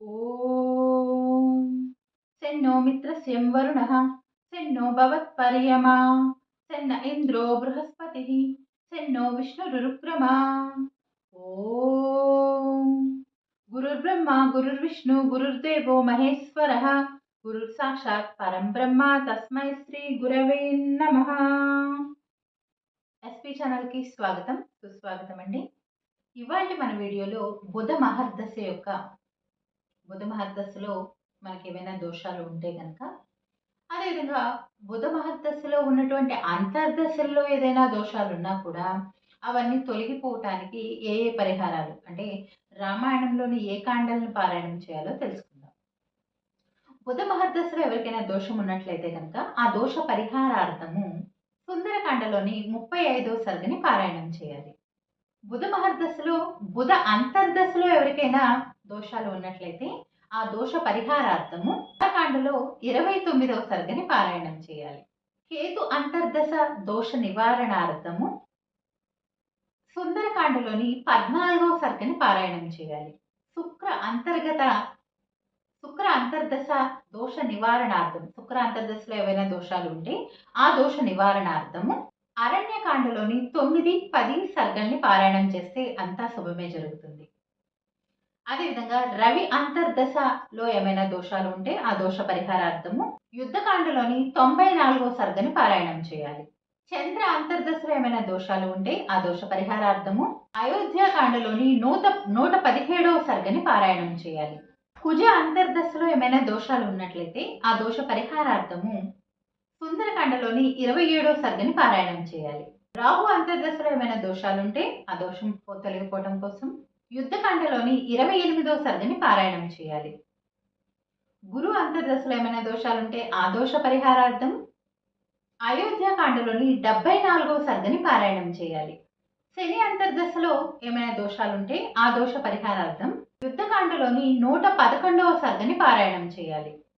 ఓం. సెన్నో మిత్రస్యం వరుణ సెన్నో భవత్పర్యమా సెన్న ఇంద్రో బృహస్పతి సెన్నో విష్ణురుక్రమా ఓం. గురుర్బ్రహ్మ గురుర్విష్ణు గురుర్దేవో మహేశ్వర గురు సాక్షాత్ పరం బ్రహ్మ తస్మై శ్రీ గురవే నమ. ఎస్పి ఛానల్కి స్వాగతం సుస్వాగతం అండి ఇవాళ మన వీడియోలో బుధ మహర్దశ యొక్క బుధ మహర్దశలో మనకి ఏమైనా దోషాలు ఉంటే కనుక అదేవిధంగా బుధ మహర్దశలో ఉన్నటువంటి అంతర్దశల్లో ఏదైనా దోషాలు ఉన్నా కూడా అవన్నీ తొలగిపోవటానికి ఏ ఏ పరిహారాలు అంటే రామాయణంలోని ఏ కాండలను పారాయణం చేయాలో తెలుసుకుందాం. బుధ మహర్దశలో ఎవరికైనా దోషం ఉన్నట్లయితే కనుక ఆ దోష పరిహారార్థము సుందరకాండలోని ముప్పై ఐదో సర్గని పారాయణం చేయాలి. బుధ మహర్దశలో బుధ అంతర్దశలో ఎవరికైనా దోషాలు ఉన్నట్లయితే ఆ దోష పరిహారార్థము కాండలో ఇరవై తొమ్మిదవ సర్గని పారాయణం చేయాలి. కేతు అంతర్దశ దోష నివారణార్థము సుందరకాండలోని పద్నాలుగవ సర్గని పారాయణం చేయాలి. శుక్ర అంతర్గత శుక్ర అంతర్దశ దోష నివారణార్థం శుక్ర అంతర్దశలో ఏవైనా దోషాలు ఉంటే ఆ దోష నివారణార్థము అరణ్యకాండలోని తొమ్మిది పది సర్గల్ని పారాయణం చేస్తే అంతా శుభమే జరుగుతుంది. అదేవిధంగా రవి అంతర్దశలో ఏమైనా దోషాలు ఉంటే ఆ దోష పరిహారార్థము యుద్ధకాండలోని తొంభై నాలుగో సర్గని పారాయణం చేయాలి. చంద్ర అంతర్దశలో ఏమైనా దోషాలు ఉంటే ఆ దోష పరిహారార్థము అయోధ్యకాండలోని నూట నూట పదిహేడవ సర్గని పారాయణం చేయాలి. కుజ అంతర్దశలో ఏమైనా దోషాలు ఉన్నట్లయితే ఆ దోష పరిహారార్థము సుందరకాండలోని ఇరవై ఏడో సర్గని పారాయణం చేయాలి. రాహు అంతర్దశలో ఏమైనా దోషాలుంటే ఆ దోషం తొలగిపోవడం కోసం యుద్ధకాండలోని ఇరవై ఎనిమిదో సర్గని పారాయణం చేయాలి. గురు అంతర్దశలో ఏమైనా దోషాలుంటే ఆ దోష పరిహారార్థం అయోధ్యకాండలోని డెబ్బై నాలుగో సర్గని పారాయణం చేయాలి. శని అంతర్దశలో ఏమైనా దోషాలుంటే ఆ దోష పరిహారార్థం యుద్ధకాండలోని నూట పదకొండవ సర్గని పారాయణం చేయాలి.